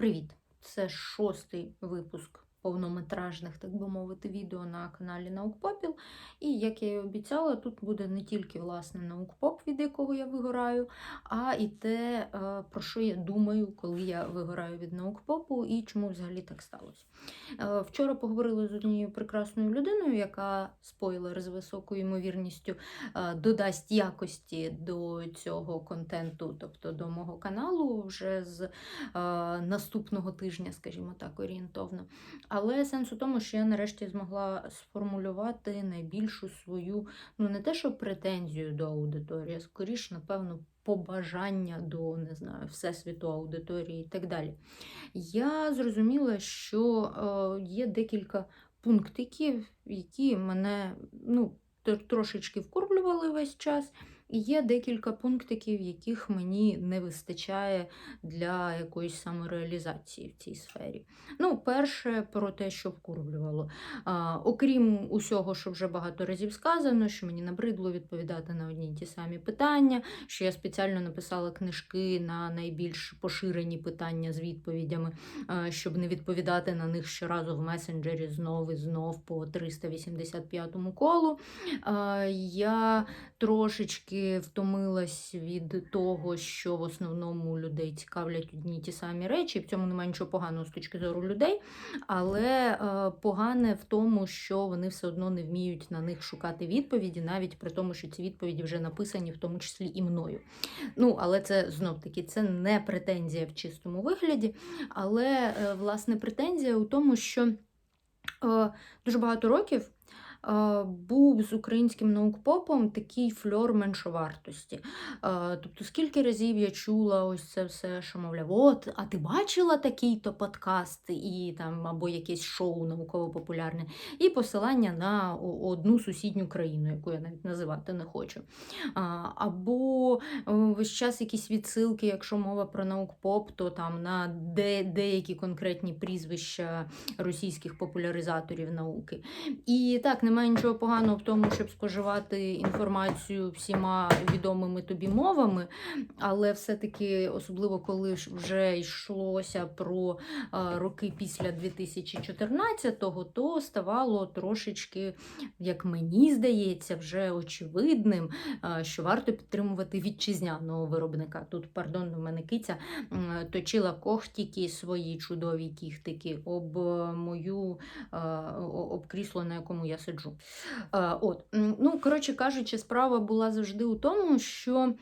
Привіт! Це шостий випуск повнометражних, так би мовити, відео на каналі Наукпопіл. І як я і обіцяла, тут буде не тільки власне наукпоп, від якого я вигораю, а і те, е, про що я думаю, коли я вигораю від наукпопу і чому взагалі так сталося. Е, Вчора поговорила з однією прекрасною людиною, яка спойлер з високою ймовірністю е, додасть якості до цього контенту, тобто до мого каналу, вже з наступного тижня, скажімо так, орієнтовно. Але сенс у тому, що я нарешті змогла сформулювати найбільшу свою, ну не те, що претензію до аудиторії, а скоріш, напевно, побажання до не знаю, всесвіту аудиторії і так далі. Я зрозуміла, що е, є декілька пунктиків, які мене ну, трошечки вкурблювали весь час. Є декілька пунктиків, яких мені не вистачає для якоїсь самореалізації в цій сфері. Ну, перше, про те, що вкурблювало. А, окрім усього, що вже багато разів сказано, що мені набридло відповідати на одні й ті самі питання, що я спеціально написала книжки на найбільш поширені питання з відповідями, щоб не відповідати на них щоразу в месенджері знов і знов по 385 колу. А, я трошечки втомилась від того, що в основному людей цікавлять одні ті самі речі. В цьому немає нічого поганого з точки зору людей, але е, погане в тому, що вони все одно не вміють на них шукати відповіді, навіть при тому, що ці відповіді вже написані, в тому числі і мною. Ну, але це знов таки це не претензія в чистому вигляді, але е, власне претензія у тому, що е, дуже багато років. Е, Був з українським наукпопом такий фльор меншовартості. Е, Тобто, скільки разів я чула ось це все, що мовляв, от, а ти бачила такий-то подкаст і там або якесь шоу науково-популярне, і посилання на одну сусідню країну, яку я навіть називати не хочу. Або е, весь час якісь відсилки, якщо мова про наукпоп, то там на де, деякі конкретні прізвища російських популяризаторів науки. І так, немає нічого поганого в тому, щоб споживати інформацію всіма відомими тобі мовами, але все-таки, особливо коли вже йшлося про роки після 2014-го, то ставало трошечки, як мені здається, вже очевидним, що варто підтримувати вітчизняного виробника. Тут, пардон, у мене киця точила когтіки свої чудові кіхтики об мою об крісло, на якому я сиджу. Е, От, ну, коротше кажучи, справа була завжди у тому, що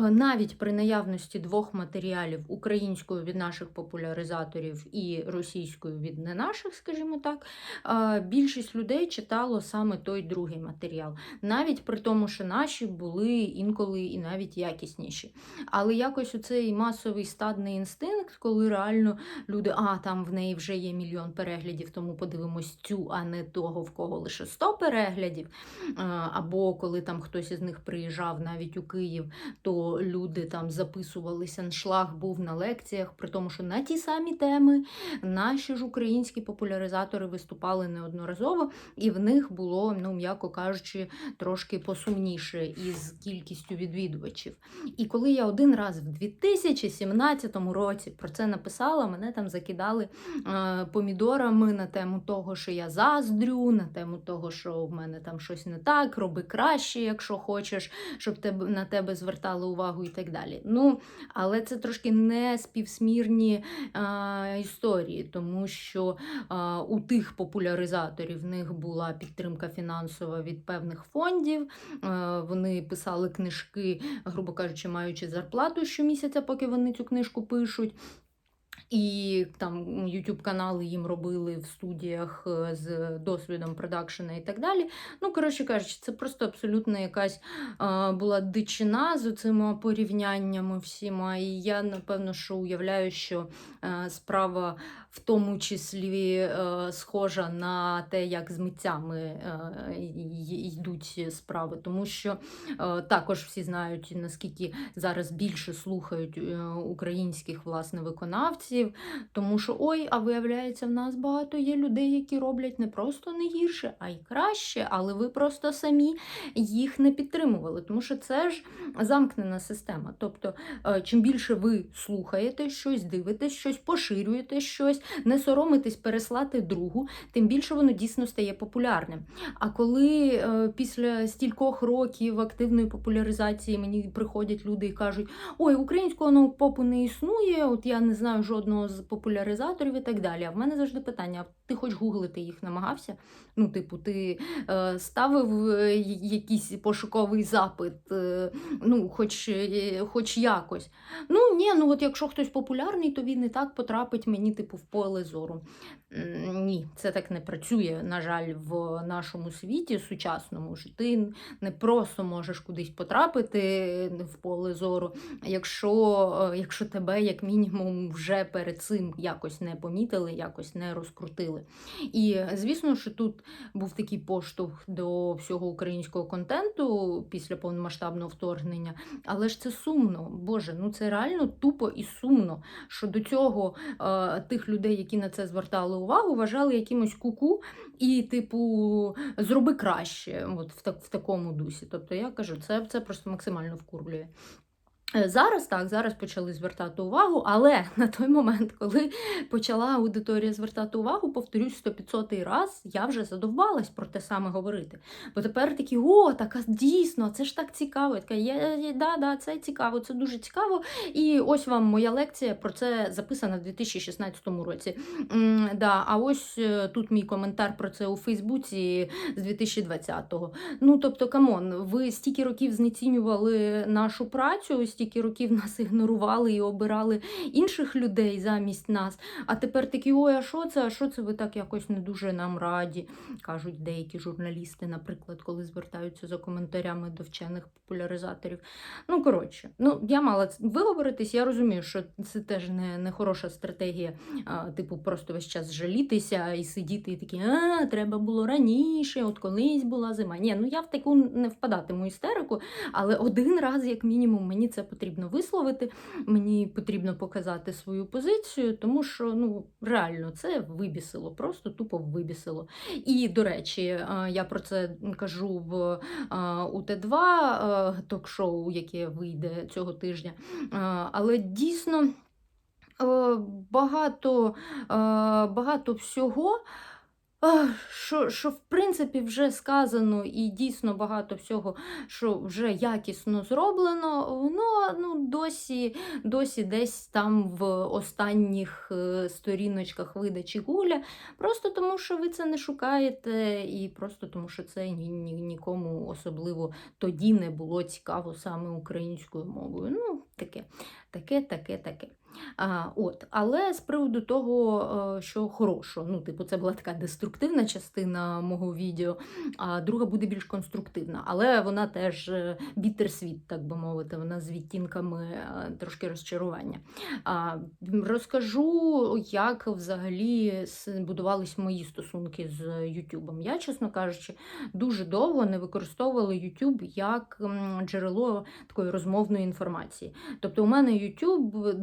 навіть при наявності двох матеріалів українською від наших популяризаторів і російською від не наших, скажімо так, е, більшість людей читало саме той другий матеріал, навіть при тому, що наші були інколи і навіть якісніші. Але якось оцей масовий стадний інстинкт, коли реально люди, а там в неї вже є мільйон переглядів, тому подивимось цю, а не того, в кого лише 100 переглядів. Е, Або коли там хтось із них приїжджав навіть у Київ, то люди там записувалися, аншлаг був на лекціях, при тому, що на ті самі теми наші ж українські популяризатори виступали неодноразово, і в них було, ну м'яко кажучи, трошки посумніше із кількістю відвідувачів. І коли я один раз в 2017 році про це написала, мене там закидали е, помідорами на тему того, що я заздрю, на тему того, що в мене там щось не так, роби краще, якщо хочеш, щоб на тебе звертали увагу і так далі. Ну, але це трошки не співсмірні е, історії, тому що е, у тих популяризаторів в них була підтримка фінансова від певних фондів. Е, вони писали книжки, грубо кажучи, маючи зарплату щомісяця, поки вони цю книжку пишуть. І там YouTube канали їм робили в студіях е, з досвідом продакшена і так далі. Ну, коротше кажучи, це просто абсолютно якась е, була дичина з цими порівняннями всіма. І я напевно що уявляю, що е, справа в тому числі е, схожа на те, як з митцями е, йдуть справи, тому що е, також всі знають, наскільки зараз більше слухають українських власне виконавців. тому що ой, а виявляється, в нас багато є людей, які роблять не просто не гірше, а й краще, але ви просто самі їх не підтримували. Тому що це ж замкнена система. Тобто, чим більше ви слухаєте щось, дивитесь щось, поширюєте щось, не соромитись переслати другу, тим більше воно дійсно стає популярним. А коли е, після стількох років активної популяризації мені приходять люди і кажуть, ой, українського наукпопу не існує, от я не знаю жодного з популяризаторів і так далі. А в мене завжди питання: ти хоч гуглити їх намагався? Ну, типу, ти е, ставив е, якийсь пошуковий запит, е, ну, хоч, е, хоч якось. Ну, ні, ну от якщо хтось популярний, то він і так потрапить мені, типу, в поле зору. Ні, це так не працює, на жаль, в нашому світі сучасному, що ти не просто можеш кудись потрапити в поле зору, якщо, е, якщо тебе, як мінімум, вже перед цим якось не помітили, якось не розкрутили. І звісно, що тут був такий поштовх до всього українського контенту після повномасштабного вторгнення, але ж це сумно. Боже, ну це реально тупо і сумно, що до цього е, тих людей, які на це звертали увагу, вважали якимось куку і, типу, зроби краще от в, так, в такому дусі. Тобто я кажу, це, це просто максимально вкурлює. Е, Зараз так, зараз почали звертати увагу, але на той момент, коли почала аудиторія звертати увагу, повторюсь 100-500 раз, я вже задовбалась про те саме говорити. Бо тепер такі, о, так а дійсно, це ж так цікаво. Я така, є, да, да, це цікаво, це дуже цікаво. І ось вам моя лекція про це записана в 2016 році. Да, А ось е, тут мій коментар про це у Фейсбуці з 2020-го. Ну, тобто, камон, ви стільки років знецінювали нашу працю, стільки років нас ігнорували і обирали інших людей замість нас. А тепер такі, ой, а що це? А що це ви так якось не дуже нам раді? кажуть деякі журналісти, наприклад, коли звертаються за коментарями до вчених популяризаторів. Ну, коротше, ну я мала виговоритись, я розумію, що це теж не, не хороша стратегія, а, типу, просто весь час жалітися і сидіти і такі, а, треба було раніше, от колись була зима. Ні, ну я в таку не впадатиму істерику, але один раз, як мінімум, мені це потрібно висловити, мені потрібно показати свою позицію, тому що ну реально це вибісило, просто тупо вибісило. І, до речі, е, я про це кажу в е, УТ2 е, ток-шоу, яке вийде цього тижня. Але дійсно багато, багато всього. Що, що в принципі вже сказано, і дійсно багато всього, що вже якісно зроблено, воно ну, досі, досі десь там в останніх е, сторіночках видачі гуля. Просто тому, що ви це не шукаєте, і просто тому, що це ні, ні, нікому особливо тоді не було цікаво саме українською мовою. Ну, таке, таке, таке, таке. А, от. Але з приводу того, е, що хорошого, ну, типу, це була така деструктивна частина мого відео, а друга буде більш конструктивна. Але вона теж бітерсвіт, так би мовити, вона з відтінками е, трошки розчарування. А, розкажу, як взагалі будувались мої стосунки з Ютубом. Я, чесно кажучи, дуже довго не використовувала YouTube як джерело такої розмовної інформації. Тобто, у мене YouTube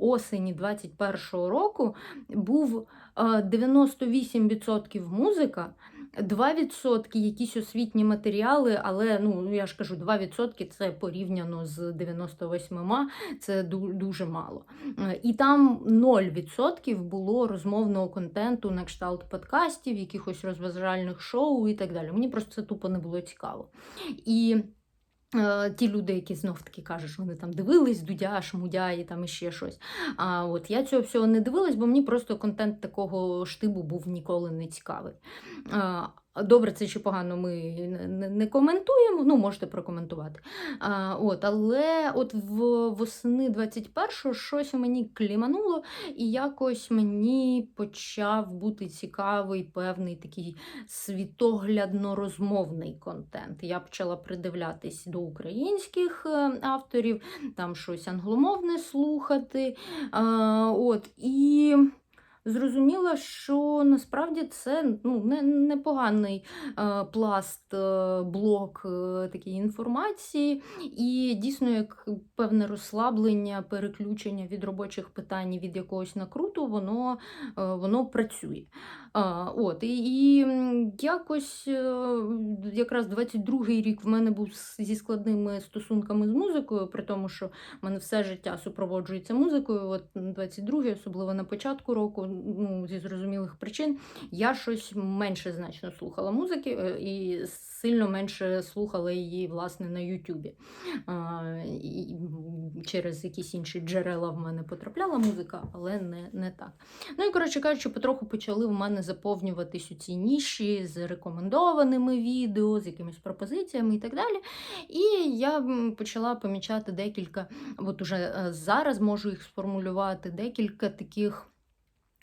осені 21-го року був е, 98% музика. 2% якісь освітні матеріали, але ну я ж кажу, 2% це порівняно з 98, це дуже мало. Е, І там 0% було розмовного контенту на кшталт подкастів, якихось розважальних шоу і так далі. Мені просто це тупо не було цікаво. І е, ті люди, які знов таки кажуть, вони там дивились Дудя, Шмудя і там іще щось. А от я цього всього не дивилась, бо мені просто контент такого штибу був ніколи не цікавий. Добре, це чи погано ми не, коментуємо, ну можете прокоментувати. А, от, але от в восени 21-го щось мені клімануло, і якось мені почав бути цікавий певний такий світоглядно-розмовний контент. Я почала придивлятись до українських е, авторів, там щось англомовне слухати. А, от, і зрозуміла, що насправді це ну, не, непоганий е, пласт, е, блок е, такої інформації, і дійсно як певне розслаблення, переключення від робочих питань від якогось накруту, воно, воно працює. От, І якось якраз 22-й рік в мене був зі складними стосунками з музикою, при тому, що в мене все життя супроводжується музикою. От 22-й, особливо на початку року, ну, зі зрозумілих причин, я щось менше значно слухала музики е, і сильно менше слухала її власне на Ютубі. Через якісь інші джерела в мене потрапляла музика, але не, не так. Ну і коротше кажучи, потроху почали в мене заповнюватись у ці ніші з рекомендованими відео, з якимись пропозиціями і так далі. І я почала помічати декілька, от уже е, зараз можу їх сформулювати, декілька таких.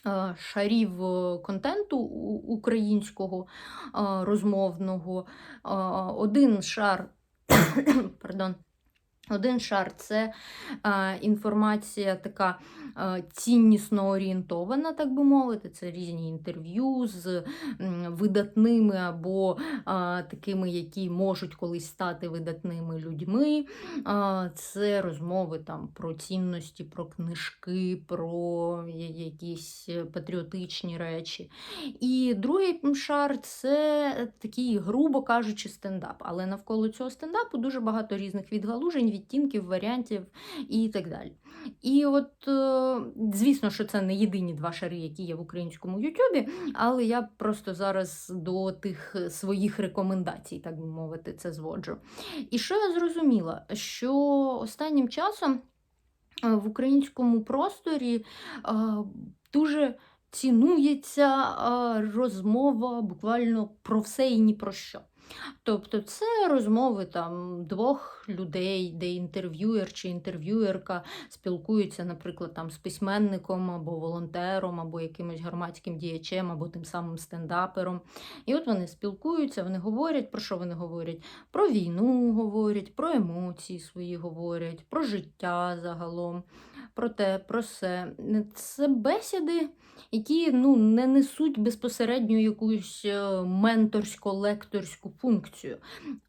Е, Шарів е, контенту українського е, розмовного. Один шар, пардон, один шар це інформація така ціннісно орієнтована, так би мовити. Це різні інтерв'ю з видатними або е, такими, які можуть колись стати видатними людьми. Е, це розмови там про цінності, про книжки, про якісь патріотичні речі. І другий шар це такий, грубо кажучи, стендап. Але навколо цього стендапу дуже багато різних відгалужень, відтінків, варіантів і так далі. І от, е, звісно, що це не єдині два шари, які є в українському Ютубі, але я просто зараз до тих своїх рекомендацій, так би мовити, це зводжу. І що я зрозуміла? Що останнім часом е, в українському просторі е, дуже цінується розмова буквально про все і ні про що. Тобто це розмови там двох людей, де інтерв'юер чи інтерв'юерка спілкуються, наприклад, там з письменником або волонтером, або якимось громадським діячем, або тим самим стендапером. І от вони спілкуються, вони говорять, про що вони говорять? Про війну говорять, про емоції свої говорять, про життя загалом, про те, про все. Це бесіди, які ну, не несуть безпосередньо якусь е, менторсько-лекторську функцію.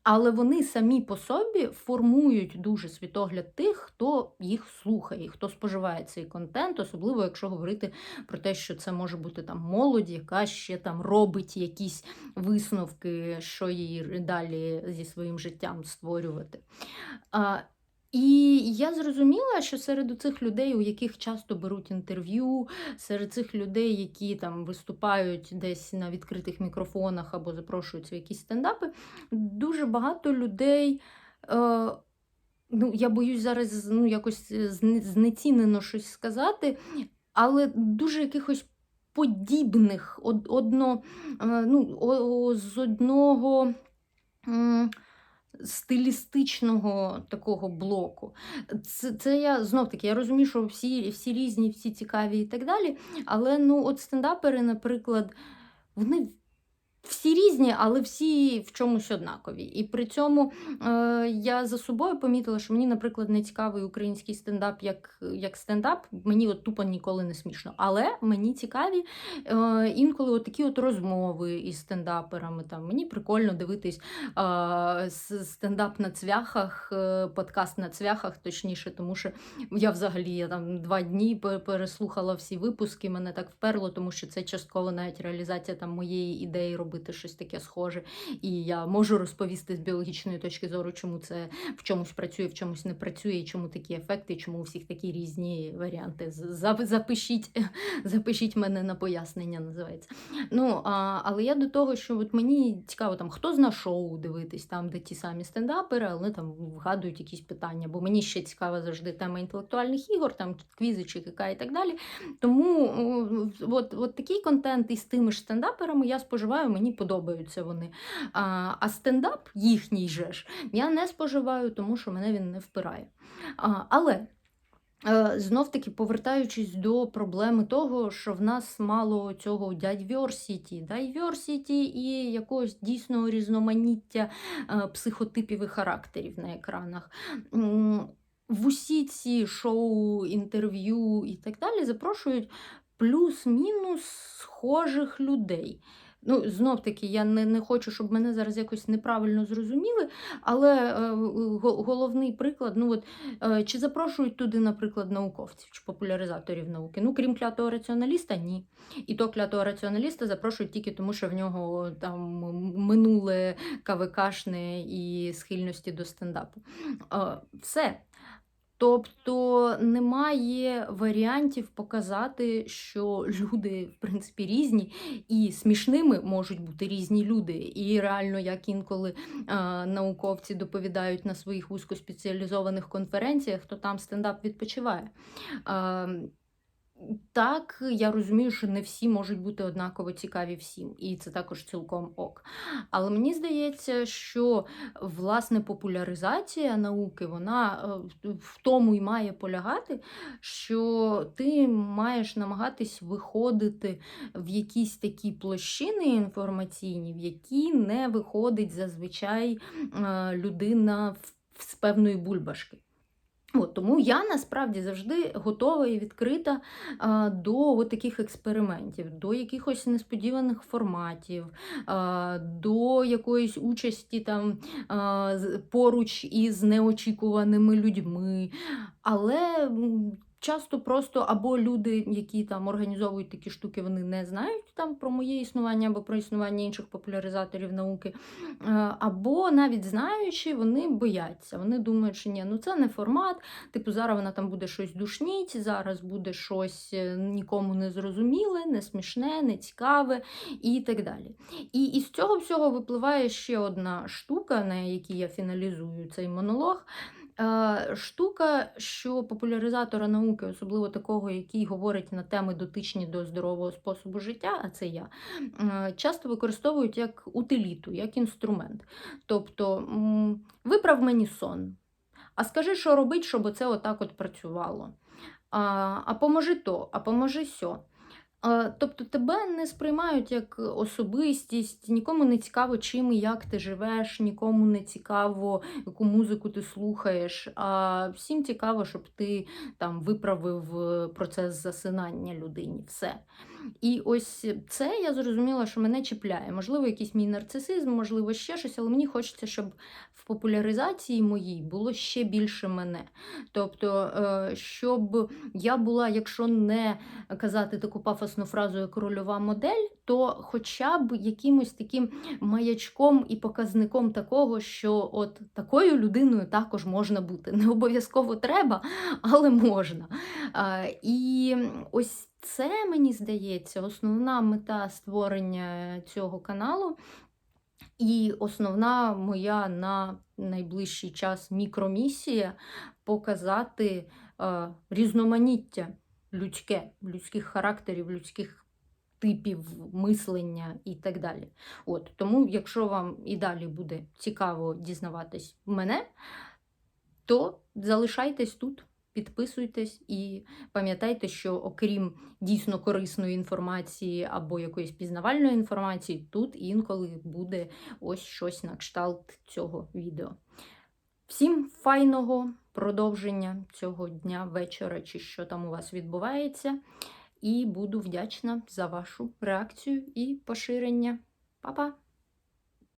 Але вони самі по собі формують дуже світогляд тих, хто їх слухає, хто споживає цей контент, особливо якщо говорити про те, що це може бути там молодь, яка ще там робить якісь висновки, що їй далі зі своїм життям створювати. І я зрозуміла, що серед цих людей, у яких часто беруть інтерв'ю, серед цих людей, які там виступають десь на відкритих мікрофонах або запрошуються в якісь стендапи, дуже багато людей. Е, ну, Я боюсь зараз ну, якось зне- знецінено щось сказати, але дуже якихось подібних, од, одно, е, ну, о- о- з одного. Стилістичного такого блоку. Це, це я знов таки, я розумію, що всі, всі різні, всі цікаві і так далі. Але ну, от стендапери, наприклад, вони всі різні, але всі в чомусь однакові. І при цьому е, я за собою помітила, що мені, наприклад, не цікавий український стендап як, як стендап. Мені от тупо ніколи не смішно. Але мені цікаві е, інколи от такі от розмови із стендаперами. Там мені прикольно дивитись е, стендап на цвяхах, е, подкаст на цвяхах, точніше, тому що я взагалі я там два дні переслухала всі випуски. Мене так вперло, тому що це частково навіть реалізація там моєї ідеї робити щось таке схоже. І я можу розповісти з біологічної точки зору, чому це в чомусь працює, в чомусь не працює, і чому такі ефекти, чому у всіх такі різні варіанти. Запишіть, запишіть мене на пояснення, називається. Ну, а, але я до того, що от мені цікаво, там хто зна шоу дивитись, там, де ті самі стендапери, але там вгадують якісь питання. Бо мені ще цікава завжди тема інтелектуальних ігор, там квізи чи КК і так далі. Тому от, от такий контент із тими ж стендаперами я споживаю, мені подобаються вони. А, а стендап їхній же ж я не споживаю, тому що мене він не впирає. А, але. Е, Знов таки повертаючись до проблеми того, що в нас мало цього diversity, diversity і якогось дійсного різноманіття е, психотипів і характерів на екранах. В усі ці шоу, інтерв'ю і так далі запрошують плюс-мінус схожих людей. Ну, знов таки, я не, не хочу, щоб мене зараз якось неправильно зрозуміли, але е, го- головний приклад: ну от е, чи запрошують туди, наприклад, науковців чи популяризаторів науки? Ну, крім клятого раціоналіста, ні. І то клятого раціоналіста запрошують тільки тому, що в нього там минуле КВКшне і схильності до стендапу. Е, Все. Тобто немає варіантів показати, що люди, в принципі, різні, і смішними можуть бути різні люди. І реально, як інколи а, науковці доповідають на своїх вузькоспеціалізованих конференціях, то там стендап відпочиває. А, так, я розумію, що не всі можуть бути однаково цікаві всім, і це також цілком ок. Але мені здається, що власне популяризація науки, вона е, в тому і має полягати, що ти маєш намагатись виходити в якісь такі площини інформаційні, в які не виходить зазвичай е, людина з певної бульбашки. От, тому я насправді завжди готова і відкрита а, до от таких експериментів, до якихось несподіваних форматів, а, до якоїсь участі там а, поруч із неочікуваними людьми. Але часто просто або люди, які там організовують такі штуки, вони не знають там про моє існування або про існування інших популяризаторів науки. Е, Або навіть знаючи, вони бояться. Вони думають, що ні, ну це не формат. Типу, зараз вона там буде щось душніть, зараз буде щось е, нікому не зрозуміле, не смішне, не цікаве і так далі. І із цього всього випливає ще одна штука, на якій я фіналізую цей монолог. Е, Штука, що популяризатора науки, особливо такого, який говорить на теми дотичні до здорового способу життя, а це я, е, часто використовують як утиліту, як інструмент. Тобто, виправ мені сон. А скажи, що робить, щоб це отак от працювало. А, а поможи то, а поможи сьо. Тобто тебе не сприймають як особистість, нікому не цікаво, чим і як ти живеш, нікому не цікаво, яку музику ти слухаєш. А всім цікаво, щоб ти там виправив е, процес засинання людині. Все. І ось це я зрозуміла, що мене чіпляє. Можливо, якийсь мій нарцисизм, можливо, ще щось, але мені хочеться, щоб популяризації моїй було ще більше мене. Тобто, е, щоб я була, якщо не казати таку пафосну фразу як рольова модель, то хоча б якимось таким маячком і показником такого, що от такою людиною також можна бути. Не обов'язково треба, але можна. І ось це, мені здається, основна мета створення цього каналу. І основна моя на найближчий час мікромісія показати е, різноманіття людське, людських характерів, людських типів мислення і так далі. От, тому, якщо вам і далі буде цікаво дізнаватись мене, то залишайтесь тут. Підписуйтесь і пам'ятайте, що окрім дійсно корисної інформації або якоїсь пізнавальної інформації, тут інколи буде ось щось на кшталт цього відео. Всім файного продовження цього дня, вечора, чи що там у вас відбувається. І буду вдячна за вашу реакцію і поширення. Па-па!